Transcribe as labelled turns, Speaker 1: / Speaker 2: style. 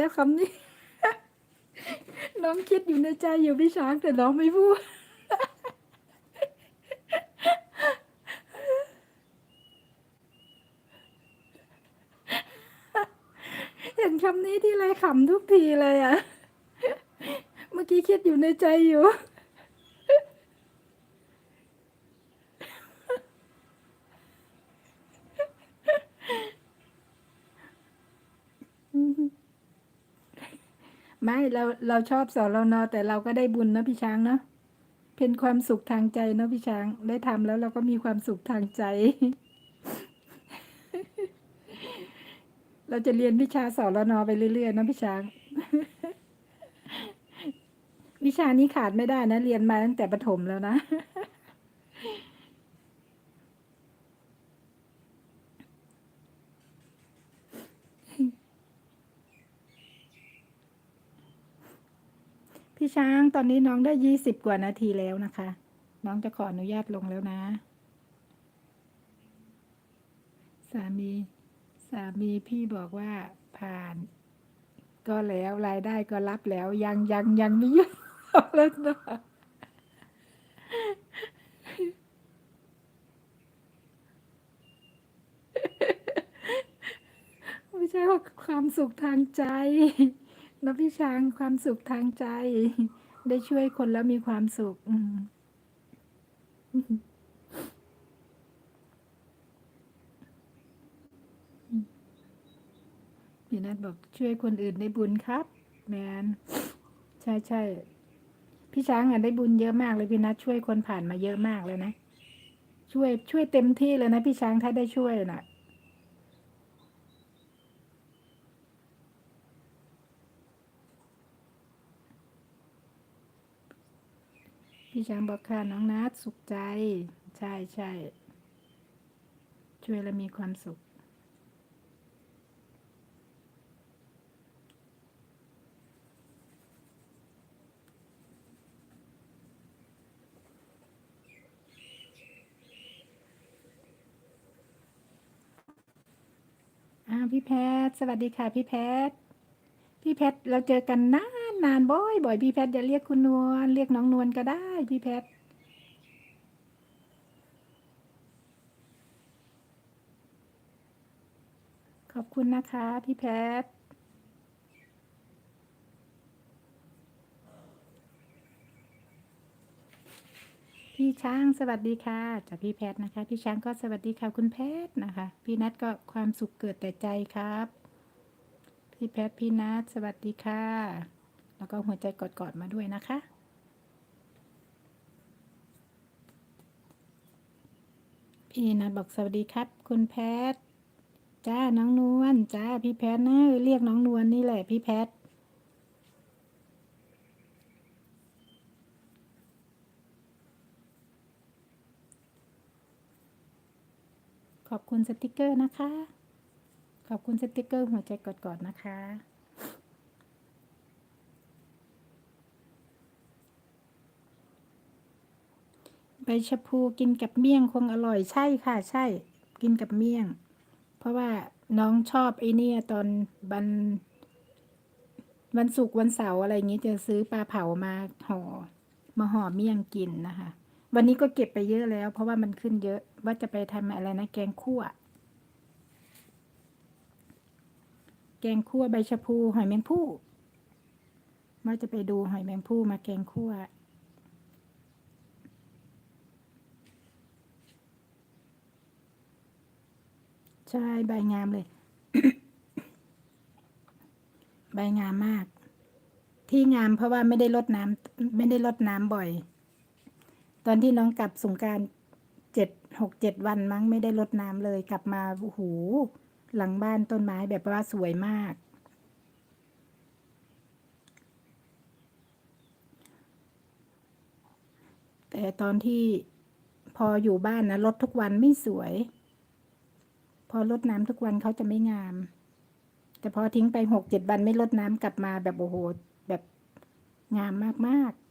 Speaker 1: แล้วคำนี้ น้องคิดอยู่ในใจอยู่พี่ช้างแต่น้องไม่พูดเห็นคำนี้ที่ไรขำทุกทีเลยอะเมื่อกี้คิดอยู่ในใจอยู่ ไม่เราเราชอบสอนเรานอแต่เราก็ได้บุญนะพี่ช้างเนาะเป็นความสุขทางใจเนาะพี่ช้างได้ทำแล้วเราก็มีความสุขทางใจ เราจะเรียนวิชาสอนเรานอไปเรื่อยๆนะพี่ช้าง วิชานี้ขาดไม่ได้นะ เรียนมาตั้งแต่ประถมแล้วนะ พี่ช้างตอนนี้น้องได้ยี่สิบกว่านาทีแล้วนะคะ น้องจะขออนุญาตลงแล้วนะ สามี สามีพี่บอกว่าผ่าน ก็แล้วรายได้ก็รับแล้ว ยังยังยังไม่ยุ่งแล้วนะไม่ใช่ว่าความสุขทางใจ นะพี่ช้างความสุขทางใจ ได้ช่วยคนแล้วมีความสุข อืมพี่นัทบอกช่วยคนอื่นได้บุญครับ แมนใช่ใช่พี่ช้างอะได้บุญเยอะมากเลยพี่นัทช่วยคนผ่านมาเยอะมากเลยนะ ช่วยช่วยเต็มที่เลยนะพี่ช้างถ้าได้ช่วยน่ะ พี่ช้างบอกค่ะน้องนัดสุขใจ ใช่ใช่ช่วยแล้วมีความสุข อ้าวพี่แพทย์สวัสดีค่ะพี่แพทย์พี่แพทย์เราเจอกันนาน นานบ่อยบ่อยพี่แพทย์อย่าเรียกคุณนวลเรียกน้องนวลก็ได้พี่แพทย์ขอบคุณนะคะ พี่แพทย์พี่ช้างสวัสดีค่ะจากพี่แพทย์นะคะ พี่ช้างก็สวัสดีค่ะคุณแพทย์นะคะ พี่นัทก็ความสุขเกิดแต่ใจครับ พี่แพทย์พี่นัทสวัสดีค่ะ แล้วก็หัวใจกอดๆมาด้วยนะคะพี่นัทบอกสวัสดีครับ คุณแพทย์จ้าน้องนวลจ้าพี่แพทย์นะเรียกน้องนวลนี่แหละพี่แพทย์ขอบคุณสติกเกอร์นะคะ ขอบคุณสติกเกอร์หัวใจกอดๆนะคะ ชะพูกินกับเมี่ยงคงอร่อยใช่ค่ะ ใช่ กินกับเมี่ยง เพราะว่าน้องชอบไอ้เนี่ยตอนวันวันศุกร์วันเสาร์อะไรอย่างงี้จะซื้อปลาเผามาห่อมาห่อเมี่ยงกินนะคะ วันนี้ก็เก็บไปเยอะแล้ว เพราะว่ามันขึ้นเยอะว่าจะไปทำอะไรนะแกงคั่ว แกงคั่วใบชะพูหอยแมงผู้ว่าจะไปดูหอยแมงผู้มาแกงคั่ว ใช่ใบงามเลย ใบงามมาก ที่งามเพราะว่าไม่ได้ลดน้ำไม่ได้ลดน้ำบ่อย ตอนที่น้องกลับสงการเจ็ดหกเจ็ดวันมั้งไม่ได้ลดน้ำเลย กลับมาโอ้โหหลังบ้านต้นไม้แบบว่าสวยมาก แต่ตอนที่พออยู่บ้านนะลดทุกวันไม่สวย พอลดน้ำทุกวันเขาจะไม่งาม แต่พอทิ้งไปหกเจ็ดวันไม่ลดน้ำกลับมาแบบโอ้โหแบบงามมากๆ